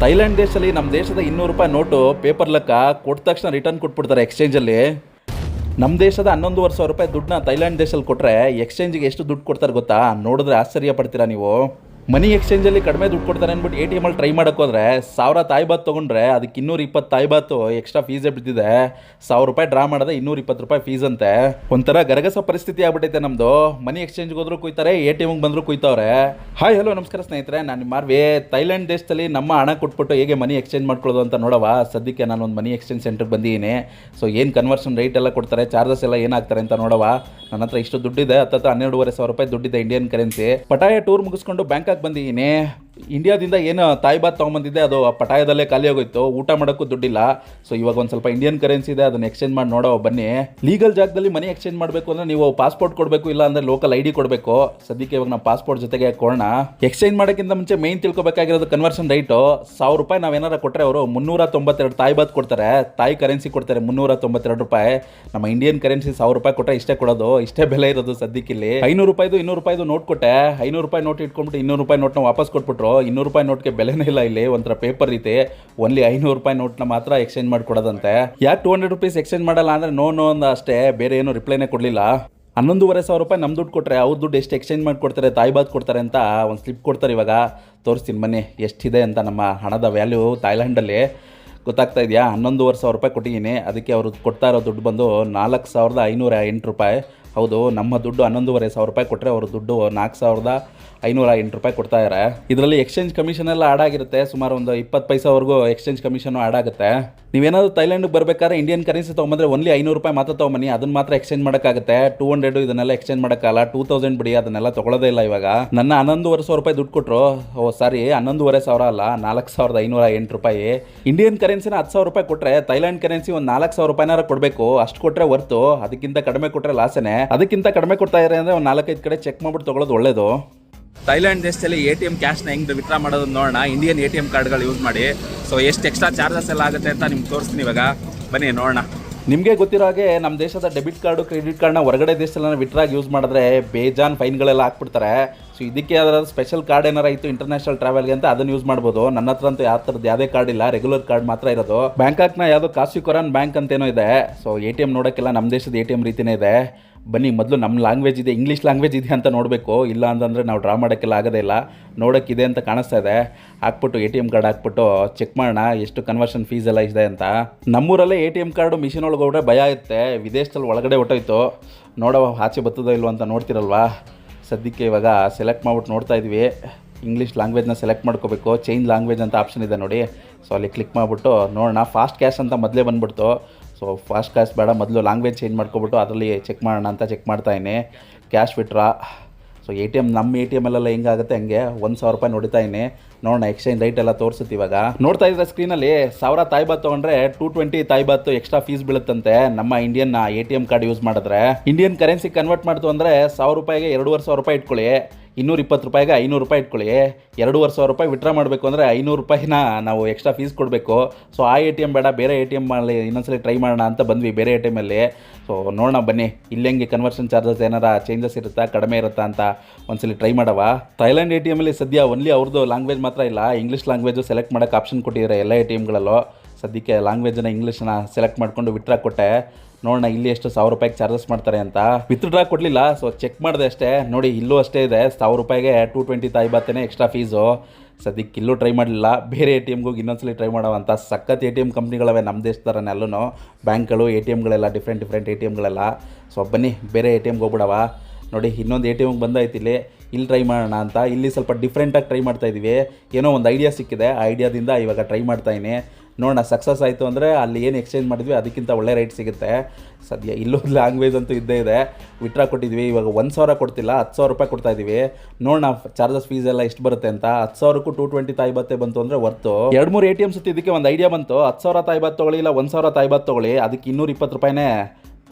Thailand ದೇಶದಲ್ಲಿ ನಮ್ಮ ದೇಶದ ಇನ್ನೂರು ರೂಪಾಯಿ ನೋಟು ಪೇಪರ್ ಲೆಕ್ಕ ಕೊಟ್ಟ ತಕ್ಷಣ ರಿಟರ್ನ್ ಕೊಟ್ಬಿಡ್ತಾರೆ ಎಕ್ಸ್ಚೇಂಜಲ್ಲಿ. ನಮ್ಮ ದೇಶದ ಹನ್ನೊಂದುವರೆ ಸಾವಿರ ರೂಪಾಯಿ ದುಡ್ಡನ್ನ ಥೈಲ್ಯಾಂಡ್ ದೇಶದಲ್ಲಿ ಕೊಟ್ಟರೆ ಎಕ್ಸ್ಚೇಂಜಿಗೆ ಎಷ್ಟು ದುಡ್ಡು ಕೊಡ್ತಾರೆ ಗೊತ್ತಾ? ನೋಡಿದ್ರೆ ಆಶ್ಚರ್ಯ ಪಡ್ತೀರಾ ನೀವು? ಮನಿ ಎಕ್ಸ್ಚೇಂಜಲ್ಲಿ ಕಡಿಮೆ ದುಡ್ಡು ಕೊಡ್ತಾರೆ ಅಂದ್ಬಿಟ್ಟು ಎ ಟಿ ಎಮಲ್ಲಿ ಟ್ರೈ ಮಾಡೋಕೆ ಹೋದ್ರೆ ಸಾವಿರ ತಾಯ್ಬಾತ್ ತೊಗೊಂಡ್ರೆ ಅದಕ್ಕೆ ಇನ್ನೂರ ಇಪ್ಪತ್ತು ತಾಯ್ಬಾತು ಎಕ್ಸ್ಟ್ರಾ ಫೀಸೇ ಬಿದ್ದಿದೆ. ಸಾವಿರ ರೂಪಾಯಿ ಡ್ರಾ ಮಾಡಿದ್ರೆ ಇನ್ನೂರ ಇಪ್ಪತ್ತು ರೂಪಾಯಿ ಫೀಸ್ ಅಂತೆ. ಒಂಥರ ಗರಗಸ ಪರಿಸ್ಥಿತಿ ಆಗ್ಬಿಟ್ಟೈತೆ ನಮ್ಮದು ಮನಿ ಎಕ್ಸ್ಚೇಂಜ್ಗೆ ಹೋದ್ರು ಕುಯ್ತಾರೆ, ಎ ಟಿ ಎಮ್ಗೆ ಬಂದರೂ ಕುಯ್ತವ್ರೆ. ಹಾಯ್ ಹಲೋ ನಮಸ್ಕಾರ ಸ್ನೇಹಿತರೆ. ನಾನು ನಿಮ್ಮ ಮಾರ್ವಿ ಥೈಲ್ಯಾಂಡ್ ದೇಶದಲ್ಲಿ ನಮ್ಮ ಹಣ ಕೊಟ್ಬಿಟ್ಟು ಹೇಗೆ ಮನಿ ಎಕ್ಸ್ಚೇಂಜ್ ಮಾಡ್ಕೊಳ್ಳೋದು ಅಂತ ನೋಡವ ಸದ್ಯಕ್ಕೆ ನಾನು ಒಂದು ಮನಿ ಎಕ್ಸ್ಚೇಂಜ್ ಸೆಂಟರ್ಗೆ ಬಂದಿದ್ದೀನಿ. ಸೊ ಏನು ಕನ್ವರ್ಷನ್ ರೇಟ್ ಎಲ್ಲ ಕೊಡ್ತಾರೆ ಚಾರ್ಜಸ್ ಎಲ್ಲ ಏನಾಗ್ತಾರೆ ಅಂತ ನೋಡವ ನನ್ನ ಇಷ್ಟು ದುಡ್ಡಿದೆ, ಹತ್ತತ್ರ ಹನ್ನೆರಡುವರೆ ಸಾವಿರ ರೂಪಾಯಿ ದುಡ್ಡಿದೆ ಇಂಡಿಯನ್ ಕರೆನ್ಸಿ ಪಟಾಯ ಟೂರ್ ಮುಗಿಸ್ಕೊಂಡು ಬ್ಯಾಂಕಾಕ್ ಬಂದಿದ್ದೀನಿ. ಇಂಡಿಯಾದಿಂದ ಏನು ತಾಯ್ಬಾತ್ ತೊಗೊಂಬಂದಿದ್ದೆ, ಅದು ಪಟಾಯದಲ್ಲೇ ಖಾಲಿ ಆಗೋಯ್ತು. ಊಟ ಮಾಡೋಕ್ಕೂ ದುಡ್ಡಿಲ್ಲ. ಸೊ ಇವಾಗ ಒಂದು ಸ್ವಲ್ಪ ಇಂಡಿಯನ್ ಕರೆನ್ಸಿ ಇದೆ, ಅದನ್ನ ಎಕ್ಸ್ಚೇಂಜ್ ಮಾಡಿ ನೋಡೋ, ಬನ್ನಿ. ಲೀಗಲ್ ಜಾಗದಲ್ಲಿ ಮನಿ ಎಕ್ಸ್ಚೇಂಜ್ ಮಾಡಬೇಕು ಅಂದರೆ ನೀವು ಪಾಸ್ಪೋರ್ಟ್ ಕೊಡಬೇಕು, ಇಲ್ಲ ಅಂದರೆ ಲೋಕಲ್ ಐ ಡಿ ಕೊಡಬೇಕು. ಸದ್ಯಕ್ಕೆ ಇವಾಗ ನಾವು ಪಾಸ್ಪೋರ್ಟ್ ಜೊತೆಗೆ ಕೊಡೋಣ ಎಕ್ಸ್ಚೇಂಜ್ ಮಾಡೋಕ್ಕಿಂತ ಮುಂಚೆ ಮೇನ್ ತಿಳ್ಕೊಬೇಕಾಗಿರೋದು ಕನ್ವರ್ಷನ್ ರೈಟು ಸಾವಿರ ರೂಪಾಯಿ ನಾವೇನಾರ ಕೊಟ್ಟರೆ ಅವರು ಮುನ್ನೂರ ತೊಂಬತ್ತೆರಡು ತಾಯ್ಬಾತ್ ಕೊಡ್ತಾರೆ. ತಾಯಿ ಕರೆನ್ಸಿ ಕೊಡ್ತಾರೆ ಮುನ್ನೂರ ತೊಂಬತ್ತೆರಡು ರೂಪಾಯಿ. ನಮ್ಮ ಇಂಡಿಯನ್ ಕರೆನ್ಸಿ ಸಾವಿರ ರೂಪಾಯಿ ಕೊಟ್ಟರೆ ಇಷ್ಟೇ ಕೊಡೋದು. ಇಷ್ಟೇ ಬೆಲೆ ಇರೋದು ಸದ್ಯಕ್ಕೆ ಇಲ್ಲಿ. ಐನೂರು ರೂಪಾಯಿದು ಇನ್ನೂರು ರೂಪಾಯಿದು ನೋಟ್ ಕೊಟ್ಟೆ. ಐನೂರು ರೂಪಾಯಿ ನೋಟ್ ಇಟ್ಕೊಂಡ್ಬಿಟ್ಟು ಇನ್ನೂರು ರೂಪಾಯಿ ನೋಟ್ನ ವಾಪಸ್ ಕೊಟ್ಬಿಟ್ರು. ಇನ್ನೂರು ರೂಪಾಯಿ ನೋಟ್ಗೆ ಬೆಲೆನೇ ಇಲ್ಲ ಇಲ್ಲಿ. ಒಂಥರ ಪೇಪರ್ ಇದೆ ಒನ್ಲಿ ಐನೂರು ರೂಪಾಯಿ ನೋಟ್ನ ಮಾತ್ರ ಎಕ್ಸ್ಚೇಂಜ್ ಮಾಡಿಕೊಡೋದಂತೆ. ಯಾಕೆ ಟೂ ಹಂಡ್ರೆಡ್ ರುಪೀಸ್ ಎಕ್ಸ್ಚೇಂಜ್ ಮಾಡಲ್ಲ ಅಂದರೆ ನೋ ನೋ ಅಂದ ಅಷ್ಟೇ. ಬೇರೆ ಏನು ರಿಪ್ಲೈನೇ ಕೊಡಲಿಲ್ಲ. ಹನ್ನೊಂದುವರೆ ಸಾವಿರ ರೂಪಾಯಿ ನಮ್ಮ ದುಡ್ಡು ಕೊಟ್ಟರೆ ಅವ್ರ ದುಡ್ಡು ಎಷ್ಟು ಎಕ್ಸ್ಚೇಂಜ್ ಮಾಡಿಕೊಡ್ತಾರೆ ಬಾತ್ ಕೊಡ್ತಾರೆ ಅಂತ ಒಂದು ಸ್ಲಿಪ್ ಕೊಡ್ತಾರೆ ಇವಾಗ. ತೋರಿಸ್ತೀನಿ ಬನ್ನಿ ಎಷ್ಟಿದೆ ಅಂತ ನಮ್ಮ ಹಣದ ವ್ಯಾಲ್ಯೂ ಥಾಯ್ಲ್ಯಾಂಡಲ್ಲಿ ಗೊತ್ತಾಗ್ತಾ ಇದೆಯಾ? ಹನ್ನೊಂದುವರೆ ಸಾವಿರ ರೂಪಾಯಿ ಕೊಟ್ಟಿದ್ದೀನಿ. ಅದಕ್ಕೆ ಅವರು ಕೊಡ್ತಾ ಇರೋ ದುಡ್ಡು ಬಂದು ನಾಲ್ಕು ಸಾವಿರದ ಐನೂರ ಎಂಟು ರೂಪಾಯಿ. ಹೌದು, ನಮ್ಮ ದುಡ್ಡು ಹನ್ನೊಂದುವರೆ ಸಾವಿರ ರೂಪಾಯಿ ಕೊಟ್ಟರೆ ಅವ್ರ ದುಡ್ಡು ನಾಲ್ಕು ಸಾವಿರದ ಐನೂರ ಎಂಟು ರೂಪಾಯಿ ಕೊಡ್ತಾ ಇದ್ದಾರೆ ಇದರಲ್ಲಿ ಎಕ್ಸ್ಚೇಂಜ್ ಕಮಿಷನ್ ಎಲ್ಲ ಆಡ್ ಆಗಿರುತ್ತೆ. ಸುಮಾರು ಒಂದು ಇಪ್ಪತ್ತು ಪೈಸಾವರೆಗೂ ಎಕ್ಸ್ಚೇಂಜ್ ಕಮಿಷನ್ ಆಡ್ ಆಗುತ್ತೆ. ನೀವೇನಾದ್ರು ಥೈಲ್ಯಾಂಡ್ಗೆ ಬರಬೇಕಾದ್ರೆ ಇಂಡಿಯನ್ ಕರೆನ್ಸಿ ತೊಗೊಂಬಂದ್ರೆ ಒನ್ಲಿ ಐನೂರು ರೂಪಾಯಿ ಮಾತ್ರ ತೊಗೊಂಬನ್ನಿ. ಅದನ್ನ ಮಾತ್ರ ಎಕ್ಸ್ಚೇಂಜ್ ಮಾಡೋಕ್ಕಾಗುತ್ತೆ. ಟೂ ಹಂಡ್ರೆಡ್ ಇದನ್ನೆಲ್ಲ ಎಕ್ಸ್ಚೇಂಜ್ ಮಾಡೋಕ್ಕಲ್ಲ. ಟೂ ತೌಸಂಡ್ ಬಿಡಿ, ಅದನ್ನೆಲ್ಲ ತೊಗೊಳೋದೇ ಇಲ್ಲ ಇವಾಗ. ನನ್ನ ಹನ್ನೊಂದುವರೆ ಸಾವಿರ ರೂಪಾಯಿ ದುಡ್ಡು ಕೊಟ್ಟರು ಓ ಸಾರಿ ಹನ್ನೊಂದುವರೆ ಸಾವಿರ ಅಲ್ಲ, ನಾಲ್ಕು ಸಾವಿರದ ಐನೂರ ಎಂಟು ರೂಪಾಯಿ. ಇಂಡಿಯನ್ ಕರೆನ್ಸಿನ ಹತ್ತು ಸಾವಿರ ರೂಪಾಯಿ ಕೊಟ್ಟರೆ ಥೈಲ್ಯಾಂಡ್ ಕರೆನ್ಸಿ ಒಂದು ನಾಲ್ಕು ಸಾವಿರ ರೂಪಾಯಿನಾರ ಕೊಡಬೇಕು. ಅಷ್ಟು ಕೊಟ್ಟರೆ ಹೊರ್ತು ಅದಕ್ಕಿಂತ ಕಡಿಮೆ ಕೊಟ್ಟರೆ ಲಾಸನೇ ಅದಕ್ಕಿಂತ ಕಡಿಮೆ ಕೊಡ್ತಾ ಇದ್ದಾರೆ ಅಂದರೆ ಒಂದು ನಾಲ್ಕೈದು ಕಡೆ ಚೆಕ್ ಮಾಡ್ಬಿಟ್ಟು ತೊಗೊಳೋದು ಒಳ್ಳೇದು. ಥೈಲ್ಯಾಂಡ್ ದೇಶದಲ್ಲಿ ಎ ಟಿ ಎಂ ಕ್ಯಾಶ್ನ ಹೆಂಗೆ ವಿತ್ಡ್ರಾ ಮಾಡೋದು ನೋಡೋಣ. ಇಂಡಿಯನ್ ಎ ಟಿ ಎಂ ಕಾರ್ಡ್ಗಳು ಯೂಸ್ ಮಾಡಿ. ಸೊ ಎಷ್ಟು ಎಕ್ಸ್ಟ್ರಾ ಚಾರ್ಜಸ್ ಎಲ್ಲ ಆಗುತ್ತೆ ಅಂತ ನಿಮ್ಗೆ ತೋರಿಸ್ತೀನಿ ಇವಾಗ. ಬನ್ನಿ, ನೋಡೋಣ. ನಿಮಗೆ ಗೊತ್ತಿರೋ ಹಾಗೆ ನಮ್ಮ ದೇಶದ ಡೆಬಿಟ್ ಕಾರ್ಡು, ಕ್ರೆಡಿಟ್ ಕಾರ್ಡ್ನ ಹೊರಗಡೆ ದೇಶದಲ್ಲಿ ವಿತ್ಡ್ರಾಗಿ ಯೂಸ್ ಮಾಡಿದ್ರೆ ಬೇಜಾನ್ ಫೈನ್ಗಳೆಲ್ಲ ಹಾಕ್ಬಿಡ್ತಾರೆ. ಸೊ ಇದಕ್ಕೆ ಯಾವ್ದಾದ್ರು ಸ್ಪೆಷಲ್ ಕಾರ್ಡ್ ಏನಾರ ಇತ್ತು ಇಂಟರ್ನ್ಯಾಷನಲ್ ಟ್ರಾವೆಲ್ಗೆ ಅಂತ ಅದನ್ನು ಯೂಸ್ ಮಾಡ್ಬೋದು. ನನ್ನ ಹತ್ರ ಅಂತೂ ಯಾವ ಥರದ್ದು ಯಾವುದೇ ಕಾರ್ಡ್ ಇಲ್ಲ ರೆಗ್ಯುಲರ್ ಕಾರ್ಡ್ ಮಾತ್ರ ಇರೋದು. ಬ್ಯಾಂಕಾಕ್ನ ಯಾವುದು ಕಾಸಿ ಕೊರಾನ್ ಬ್ಯಾಂಕ್ ಅಂತೇನೋ ಇದೆ. ಸೊ ಎ ಟಿ ಎಂ ನೋಡೋಕ್ಕೆಲ್ಲ ನಮ್ಮ ದೇಶದ ಎ ಟಿ ಎಂ ರೀತಿನೇ ಇದೆ. ಬನ್ನಿ, ಮೊದಲು ನಮ್ಮ ಲ್ಯಾಂಗ್ವೇಜ್ ಇದೆ ಇಂಗ್ಲೀಷ್ ಲ್ಯಾಂಗ್ವೇಜ್ ಇದೆ ಅಂತ ನೋಡಬೇಕು. ಇಲ್ಲ ಅಂತಂದರೆ ನಾವು ಡ್ರಾ ಮಾಡೋಕ್ಕೆಲ್ಲ ಆಗೋದೇ ಇಲ್ಲ. ನೋಡೋಕ್ಕಿದೆ ಅಂತ ಕಾಣಿಸ್ತಾ ಇದೆ. ಹಾಕ್ಬಿಟ್ಟು ಎ ಟಿ ಎಂ ಕಾರ್ಡ್ ಹಾಕ್ಬಿಟ್ಟು ಚೆಕ್ ಮಾಡೋಣ, ಎಷ್ಟು ಕನ್ವರ್ಷನ್ ಫೀಸ್ ಎಲ್ಲ ಇದೆ ಅಂತ. ನಮ್ಮೂರಲ್ಲೇ A T M card machine ಒಳಗೆ ಹೋಗ್ರೆ ಭಯ ಇರುತ್ತೆ. ವಿದೇಶದಲ್ಲಿ ಒಳಗಡೆ ಹೊಟ್ಟೋಯ್ತು ನೋಡೋ ಆಚೆ ಬತ್ತದೋ ಇಲ್ವೋ ಅಂತ ನೋಡ್ತಿರಲ್ವಾ? ಸದ್ಯಕ್ಕೆ ಇವಾಗ ಸೆಲೆಕ್ಟ್ ಮಾಡ್ಬಿಟ್ಟು ನೋಡ್ತಾ ಇದ್ವಿ. ಇಂಗ್ಲೀಷ್ ಲ್ಯಾಂಗ್ವೇಜ್ನ ಸೆಲೆಕ್ಟ್ ಮಾಡ್ಕೋಬೇಕು. ಚೇಂಜ್ ಲ್ಯಾಂಗ್ವೇಜ್ ಅಂತ ಆಪ್ಷನ್ ಇದೆ ನೋಡಿ. ಸೊ ಅಲ್ಲಿ ಕ್ಲಿಕ್ ಮಾಡಿಬಿಟ್ಟು ನೋಡೋಣ. ಫಾಸ್ಟ್ ಕ್ಯಾಶ್ ಅಂತ ಮೊದಲೇ ಬಂದ್ಬಿಡ್ತು. ಸೊ ಫಾಸ್ಟ್ ಕ್ಯಾಶ್ ಬೇಡ. ಮೊದಲು ಲ್ಯಾಂಗ್ವೇಜ್ ಚೇಂಜ್ ಮಾಡ್ಕೊಬಿಟ್ಟು ಅದರಲ್ಲಿ ಚೆಕ್ ಮಾಡೋಣ ಅಂತ check ಮಾಡ್ತಾಯಿನಿ cash withdraw so A T M ನಮ್ಮ ಎ ಟಿ ಎಮ್ಮಲ್ಲೆಲ್ಲ ಹೆಂಗಾಗುತ್ತೆ ಹಂಗೆ ಒಂದು ಸಾವಿರ ರೂಪಾಯಿ ನೋಡ್ತಾ ನೋಡೋಣ ಎಕ್ಸ್ಚೇಂಜ್ ರೈಟ್ ಎಲ್ಲ ತೋರಿಸುತ್ತೆ ಇವಾಗ. ನೋಡ್ತಾ ಇದ್ರೆ ಸ್ಕ್ರೀನಲ್ಲಿ ಸಾವಿರ ತಾಯ್ಬಾತ್ ತೊಗೊಂಡ್ರೆ two twenty Thai baht extra fees ಬೀಳುತ್ತಂತೆ. ನಮ್ಮ Indian A T M card use ಮಾಡಿದ್ರೆ. ಇಂಡಿಯನ್ ಕರೆನ್ಸಿ ಕನ್ವರ್ಟ್ ಮಾಡ್ತು ಅಂದರೆ ಸಾವಿರ ರೂಪಾಯಿಗೆ ಎರಡೂವರೆ ಸಾವಿರ ರೂಪಾಯಿ ಇಟ್ಕೊಳ್ಳಿ. ಇನ್ನೂರ ಇಪ್ಪತ್ತು ರೂಪಾಯಿಗೆ ಐನೂರು ರೂಪಾಯಿ ಇಟ್ಕೊಳ್ಳಿ. ಎರಡೂವರೆ ಸಾವಿರ ರೂಪಾಯಿ ವಿಡ್ರಾ ಮಾಡಬೇಕು ಅಂದರೆ ಐನೂರು ರೂಪಾಯಿನ ನಾವು ಎಕ್ಸ್ಟ್ರಾ ಫೀಸ್ ಕೊಡಬೇಕು. ಸೊ ಆ ಎ ಟಿ ಎಂ ಬೇಡ, ಬೇರೆ ಎ ಟಿ ಎಂ ಅಲ್ಲಿ ಇನ್ನೊಂದ್ಸಲಿ ಟ್ರೈ ಮಾಡೋಣ ಅಂತ ಬಂದ್ವಿ ಬೇರೆ ಎ ಟಿ ಎಮ್ಮಲ್ಲಿ ಸೊ ನೋಡೋಣ ಬನ್ನಿ, ಇಲ್ಲಿ ಹೆಂಗೆ ಕನ್ವರ್ಷನ್ ಚಾರ್ಜಸ್ ಏನಾರ ಚೇಂಜಸ್ ಇರುತ್ತಾ, ಕಡಿಮೆ ಇರುತ್ತಾ ಅಂತ ಒಂದ್ಸಲಿ ಟ್ರೈ ಮಾಡವ. ಥೈಲ್ಯಾಂಡ್ ಎ ಟಿ ಎಮ್ಮಲ್ಲಿ ಸದ್ಯ ಒನ್ಲಿ ಅವ್ರದ್ದು ಲ್ಯಾಂಗ್ವೇಜ್ ಮಾತ್ರ ಇಲ್ಲ ಇಂಗ್ಲೀಷ್ ಲ್ಯಾಂಗ್ವೇಜು ಸೆಲೆಕ್ಟ್ ಮಾಡೋಕ್ಕೆ ಆಪ್ಷನ್ ಕೊಟ್ಟಿದ್ದಾರೆ ಎಲ್ಲ ಎ ಟಿ ಎಮ್ಗಳಲ್ಲೂ ಸದ್ಯಕ್ಕೆ ಲ್ಯಾಂಗ್ವೇಜನ್ನ ಇಂಗ್ಲೀಷನ್ನ ಸೆಲೆಕ್ಟ್ ಮಾಡಿಕೊಂಡು ವಿತ್ಡ್ರಾ ಕೊಟ್ಟೆ. ನೋಡೋಣ ಇಲ್ಲಿ ಎಷ್ಟು ಸಾವಿರ ರೂಪಾಯಿಗೆ ಚಾರ್ಜಸ್ ಮಾಡ್ತಾರೆ ಅಂತ. ವಿತ್ಡ್ರಾ ಕೊಡಲಿಲ್ಲ ಸೊ ಚೆಕ್ ಮಾಡಿದೆ ಅಷ್ಟೇ. ನೋಡಿ, ಇಲ್ಲೂ ಅಷ್ಟೇ ಇದೆ. ಸಾವಿರ ರೂಪಾಯಿಗೆ ಟೂ ಟ್ವೆಂಟಿ ತಾಯಿ ಎಕ್ಸ್ಟ್ರಾ ಫೀಸು ಸದ್ಯಕ್ಕೆ ಇಲ್ಲೂ ಟ್ರೈ ಮಾಡಲಿಲ್ಲ. ಬೇರೆ ಎ ಟಿ ಎಮ್ಗೂ ಇನ್ನೊಂದ್ಸಲಿ ಟ್ರೈ ಮಾಡೋವಂಥ ಸಖತ್ ಎ ಟಿ ಎಂ ಕಂಪ್ನಿಗಳವೆ ನಮ್ಮ ದೇಶದರನೇ ಅಲ್ಲೂ ಬ್ಯಾಂಕ್ಗಳು ಎ ಟಿ ಎಮ್ಗಳೆಲ್ಲ ಡಿಫ್ರೆಂಟ್ ಡಿಫ್ರೆಂಟ್ ಎ ಟಿ ಎಮ್ಗಳೆಲ್ಲ ಸೊ ಬನ್ನಿ, ಬೇರೆ ಎ ಟಿ ಎಮ್ಗೆ ಹೋಗ್ಬಿಡವ. ನೋಡಿ, ಇನ್ನೊಂದು ಎ ಟಿ ಎಮ್ಗೆ ಬಂದಾಯ್ತು ಇಲ್ಲಿ. ಇಲ್ಲಿ ಟ್ರೈ ಮಾಡೋಣ ಅಂತ. ಇಲ್ಲಿ ಸ್ವಲ್ಪ ಡಿಫ್ರೆಂಟಾಗಿ ಟ್ರೈ ಮಾಡ್ತಾ ಇದ್ದೀವಿ ಏನೋ ಒಂದು ಐಡಿಯಾ ಸಿಕ್ಕಿದೆ. ಆ ಐಡಿಯಾದಿಂದ ಇವಾಗ ಟ್ರೈ ಮಾಡ್ತಾಯಿನಿ ನೋಡೋಣ ಸಕ್ಸಸ್ ಆಯಿತು ಅಂದರೆ ಅಲ್ಲಿ ಏನು ಎಕ್ಸ್ಚೇಂಜ್ ಮಾಡಿದ್ವಿ, ಅದಕ್ಕಿಂತ ಒಳ್ಳೆ ರೇಟ್ ಸಿಗುತ್ತೆ. ಸದ್ಯ ಇಲ್ಲೊಂದು ಲ್ಯಾಂಗ್ವೇಜ್ ಅಂತೂ ಇದ್ದೇ ಇದೆ. ವಿಟ್ರಾ ಕೊಟ್ಟಿದ್ವಿ, ಇವಾಗ ಒಂದು ಸಾವಿರ ಕೊಡ್ತಿಲ್ಲ, ಹತ್ತು ಸಾವಿರ ರೂಪಾಯಿ ಕೊಡ್ತಾ ಇದ್ದೀವಿ ನೋಡೋಣ ಚಾರ್ಜಸ್ ಫೀಸ್ ಎಲ್ಲ ಎಷ್ಟು ಬರುತ್ತೆ ಅಂತ. ಹತ್ತು ಸಾವಿರಕ್ಕೂ ಟೂ ಟ್ವೆಂಟಿ ತಾಯಿಬತ್ತೆ ಬಂತು ಅಂದರೆ ವರ್ತು ಎರಡು ಮೂರು ಎ ಟಿ ಎಂ ಸುತ್ತಿದ್ದಕ್ಕೆ ಒಂದು ಐಡಿಯಾ ಬಂತು. ಹತ್ತು ಸಾವಿರ ತಾಯಿಬತ್ತು ತೊಗೊಳ್ಳಿ, ಇಲ್ಲ ಒಂದು ಸಾವಿರ ತಾಯಿಬತ್ತು ತೊಗೊಳ್ಳಿ, ಅದಕ್ಕೆ ಇನ್ನೂರ ಇಪ್ಪತ್ತು ರೂಪಾಯಿನೇ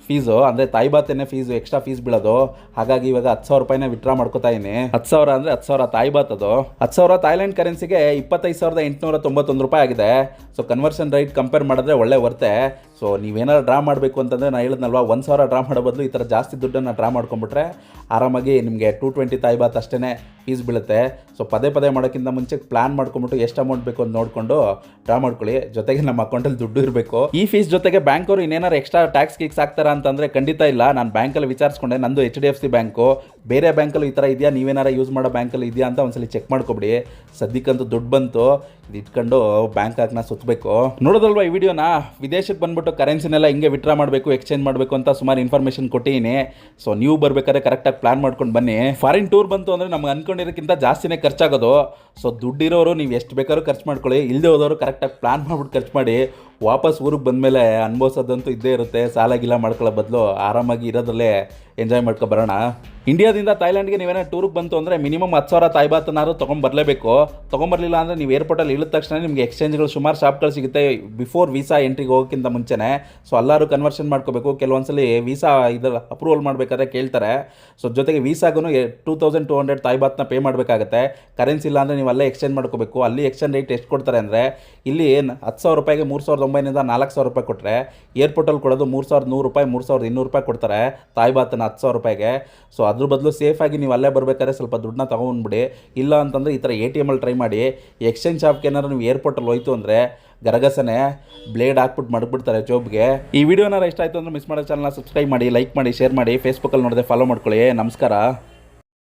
ಫೀಸು ಅಂದರೆ ತಾಯಿಬಾತೇನೆ ಫೀಸು ಎಕ್ಸ್ಟ್ರಾ ಫೀಸ್ ಬಿಡೋದು ಹಾಗಾಗಿ ಇವಾಗ ಹತ್ತು ಸಾವಿರ ರೂಪಾಯಿನ ವಿತ್ಡ್ರಾ ಮಾಡ್ಕೋತಾ ಇದೀನಿ ಹತ್ತು ಸಾವಿರ ಅಂದರೆ ಹತ್ತು ಸಾವಿರ ತಾಯಿ ಬಾತ್ ಅದು. ಹತ್ತು ಸಾವಿರ ಥಾಯ್ಲೆಂಡ್ ಕರೆನ್ಸಿಗೆ ಇಪ್ಪತ್ತೈದು ಸಾವಿರದ ಎಂಟುನೂರ ತೊಂಬತ್ತೊಂದು ರೂಪಾಯಿ ಆಗಿದೆ. ಸೊ ಕನ್ವರ್ಷನ್ ರೈಟ್ ಕಂಪೇರ್ ಮಾಡಿದ್ರೆ ಒಳ್ಳೆ ವರ್ತೆ ಸೊ ನೀವೇನಾದ್ರು ಡ್ರಾ ಮಾಡಬೇಕು ಅಂತಂದರೆ ನಾನು ಹೇಳಿದ್ನಲ್ವ, ಒಂದು ಸಾವಿರ ಡ್ರಾ ಮಾಡೋ ಬದಲು ಈ ಥರ ಜಾಸ್ತಿ ದುಡ್ಡನ್ನು ಡ್ರಾ ಮಾಡ್ಕೊಂಬಿಟ್ರೆ ಆರಾಮಾಗಿ ನಿಮಗೆ ಟೂ ಟ್ವೆಂಟಿ ತಾಯಿಬಾತ್ ಅಷ್ಟೇ ಫೀಸ್ ಬೀಳುತ್ತೆ. ಸೊ ಪದೇ ಪದೇ ಮಾಡೋಕ್ಕಿಂತ ಮುಂಚೆ ಪ್ಲಾನ್ ಮಾಡ್ಕೊಂಬಿಟ್ಟು ಎಷ್ಟು ಅಮೌಂಟ್ ಬೇಕು ಅಂತ ನೋಡಿಕೊಂಡು ಡ್ರಾ ಮಾಡ್ಕೊಳ್ಳಿ. ಜೊತೆಗೆ ನಮ್ಮ ಅಕೌಂಟಲ್ಲಿ ದುಡ್ಡು ಇರಬೇಕು. ಈ ಫೀಸ್ ಜೊತೆಗೆ ಬ್ಯಾಂಕ್ ಅವರು ಇನ್ನೇನಾರು ಎಕ್ಸ್ಟ್ರಾ ಟ್ಯಾಕ್ಸ್ ಕಿಕ್ಸ್ ಹಾಕ್ತಾರ ಅಂತಂದರೆ ಖಂಡಿತ ಇಲ್ಲ. ನಾನು ಬ್ಯಾಂಕಲ್ಲಿ ವಿಚಾರಿಸ್ಕೊಂಡೆ, ನಂದು H D F C bank ಬೇರೆ ಬ್ಯಾಂಕಲ್ಲೂ ಈ ಥರ ಇದೆಯಾ? ನೀವೇನಾರು ಯೂಸ್ ಮಾಡೋ ಬ್ಯಾಂಕಲ್ಲಿ ಇದೆಯಾ ಅಂತ ಒಂದ್ಸಲಿ ಚೆಕ್ ಮಾಡ್ಕೊಬಿಡಿ. ಸದ್ಯಕ್ಕಂತೂ ದುಡ್ಡು ಬಂತು. ಇದು ಇಟ್ಕೊಂಡು ಬ್ಯಾಂಕ್ ಹಾಕ್ನ ಸುತ್ತಬೇಕು ನೋಡೋದಲ್ವಾ ಈ ವಿಡಿಯೋನ ವಿದೇಶಕ್ಕೆ ಬಂದ್ಬಿಟ್ಟು ಕರೆನ್ಸಿನೆಲ್ಲ ಹಿಂಗೆ ವಿತ್ಡ್ರಾ ಮಾಡಬೇಕು ಎಕ್ಸ್ಚೇಂಜ್ ಮಾಡಬೇಕು ಅಂತ ಸುಮಾರು ಇನ್ಫಾರ್ಮೇಷನ್ ಕೊಟ್ಟಿದ್ದೀನಿ. ಸೊ ನೀವು ಬರಬೇಕಾದ್ರೆ ಕರೆಕ್ಟಾಗಿ ಪ್ಲಾನ್ ಮಾಡ್ಕೊಂಡು ಬನ್ನಿ. ಫಾರಿನ್ ಟೂರ್ ಬಂತು ಅಂದರೆ ನಮ್ಗೆ ಅಂದ್ಕೊಂಡಿರೋಕ್ಕಿಂತ ಜಾಸ್ತಿನೇ ಖರ್ಚಾಗೋದು. ಸೊ ದುಡ್ಡಿರೋರು ನೀವು ಎಷ್ಟು ಬೇಕಾದ್ರೂ ಖರ್ಚು ಮಾಡ್ಕೊಳ್ಳಿ. ಇಲ್ಲದೆ ಹೋದವರು ಕರೆಕ್ಟಾಗಿ ಪ್ಲಾನ್ ಮಾಡ್ಬಿಟ್ಟು ಖರ್ಚು ಮಾಡಿ. ವಾಪಸ್ ಊರಿಗೆ ಬಂದಮೇಲೆ ಅನುಭವಿಸೋದಂತೂ ಇದ್ದೇ ಇರುತ್ತೆ. ಸಾಲಾಗಿಲ್ಲ ಗೀಲ ಮಾಡ್ಕೊಳ್ಳೋ ಬದಲು ಆರಾಮಾಗಿ ಇರೋದ್ರಲ್ಲೇ ಎಂಜಾಯ್ ಮಾಡ್ಕೊ ಬರೋಣ. ಇಂಡಿಯಾದಿಂದ ಥೈಲ್ಯಾಂಡ್ಗೆ ನೀವೇನೋ ಟೂರಿಗೆ ಬಂತು ಅಂದರೆ ಮಿನಿಮಮ್ ಹತ್ತು ಸಾವಿರ ತಾಯ್ಬಾತನಾದ್ರು ತೊಗೊಂಬರಲೇಬೇಕು. ತೊಗೊಂಬರಲಿಲ್ಲ ಅಂದರೆ ನೀವು ಏರ್ಪೋರ್ಟಲ್ಲಿ ಇಳಿದ ತಕ್ಷಣ ನಿಮಗೆ ಎಕ್ಸ್ಚೇಂಜ್ಗಳು ಸುಮಾರು ಶಾಪ್ಗಳು ಸಿಗುತ್ತೆ. ಬಿಫೋರ್ ವೀಸಾ ಎಂಟ್ರಿಗೆ ಹೋಗೋಕ್ಕಿಂತ ಮುಂಚೆನೇ ಸೊ ಎಲ್ಲರೂ ಕನ್ವರ್ಷನ್ ಮಾಡ್ಕೋಬೇಕು. ಕೆಲವೊಂದ್ಸಲಿ ವೀಸಾ ಇದರ ಅಪ್ರೂವಲ್ ಮಾಡಬೇಕಾದ್ರೆ ಕೇಳ್ತಾರೆ. ಸೊ ಜೊತೆಗೆ ವೀಸಾಗೂ ಟೂ ತೌಸಂಡ್ ಟೂ ಹಂಡ್ರೆಡ್ ತಾಯ್ಬಾತ್ನ ಪೇ ಮಾಡಬೇಕಾಗುತ್ತೆ. ಕರೆನ್ಸಿ ಇಲ್ಲ ಅಂದರೆ ನೀವು ಅಲ್ಲೇ ಎಕ್ಸ್ಚೇಂಜ್ ಮಾಡ್ಕೋಬೇಕು. ಅಲ್ಲಿ ಎಕ್ಸ್ಚೇಂಜ್ ರೇಟ್ ಎಷ್ಟು ಕೊಡ್ತಾರೆ ಅಂದರೆ, ಇಲ್ಲಿ ಹತ್ತು ಸಾವಿರ ರೂಪಾಯಿಗೆ ಮೂರು ಸಾವಿರದ ಒಂಬೈನಿಂದ ನಾಲ್ಕು ಸಾವಿರ ರೂಪಾಯಿ ಕೊಟ್ಟರೆ ಏರ್ಪೋರ್ಟಲ್ಲಿ ಕೊಡೋದು ಮೂರು ಸಾವಿರದ ನೂರು ರೂಪಾಯಿ, ಮೂರು ಸಾವಿರದ ಇನ್ನೂರು ರೂಪಾಯಿ ಕೊಡ್ತಾರೆ ತಾಯ್ಬಾತನ ಹತ್ತು ಸಾವಿರ ರೂಪಾಯಿಗೆ. ಸೊ ಅದ್ರ ಬದಲು ಸೇಫಾಗಿ ನೀವು ಅಲ್ಲೇ ಬರಬೇಕಾದ್ರೆ ಸ್ವಲ್ಪ ದುಡ್ಡನ್ನ ತೊಗೊಂಡ್ಬಿಡಿ ಇಲ್ಲ ಅಂತಂದರೆ ಈ ಥರ ಎ ಟಿ ಎಮಲ್ಲಿ ಟ್ರೈ ಮಾಡಿ. ಎಕ್ಸ್ಚೇಂಜ್ ಶಾಪ್ಗೆ ಏನಾದ್ರು ನೀವು ಏರ್ಪೋರ್ಟಲ್ಲಿ ಹೋಯ್ತು ಅಂದರೆ ಗರಗಸನೆ ಬ್ಲೇಡ್ ಹಾಕ್ಬಿಟ್ಟು ಮಡಗ್ಬಿಡ್ತಾರೆ ಜೋಬ್ಗೆ. ಈ ವಿಡಿಯೋನಾರ ಇಷ್ಟ ಆಯಿತು ಅಂದರೆ ಮಿಸ್ ಮಾಡೋ ಚಾನಲ್ನ ಸಬ್ಸ್ಕ್ರೈಬ್ ಮಾಡಿ ಲೈಕ್ ಮಾಡಿ ಶೇರ್ ಮಾಡಿ ಫೇಸ್ಬುಕ್ಕಲ್ಲಿ ನೋಡಿದೆ ಫಾಲೋ ಮಾಡ್ಕೊಳ್ಳಿ. ನಮಸ್ಕಾರ.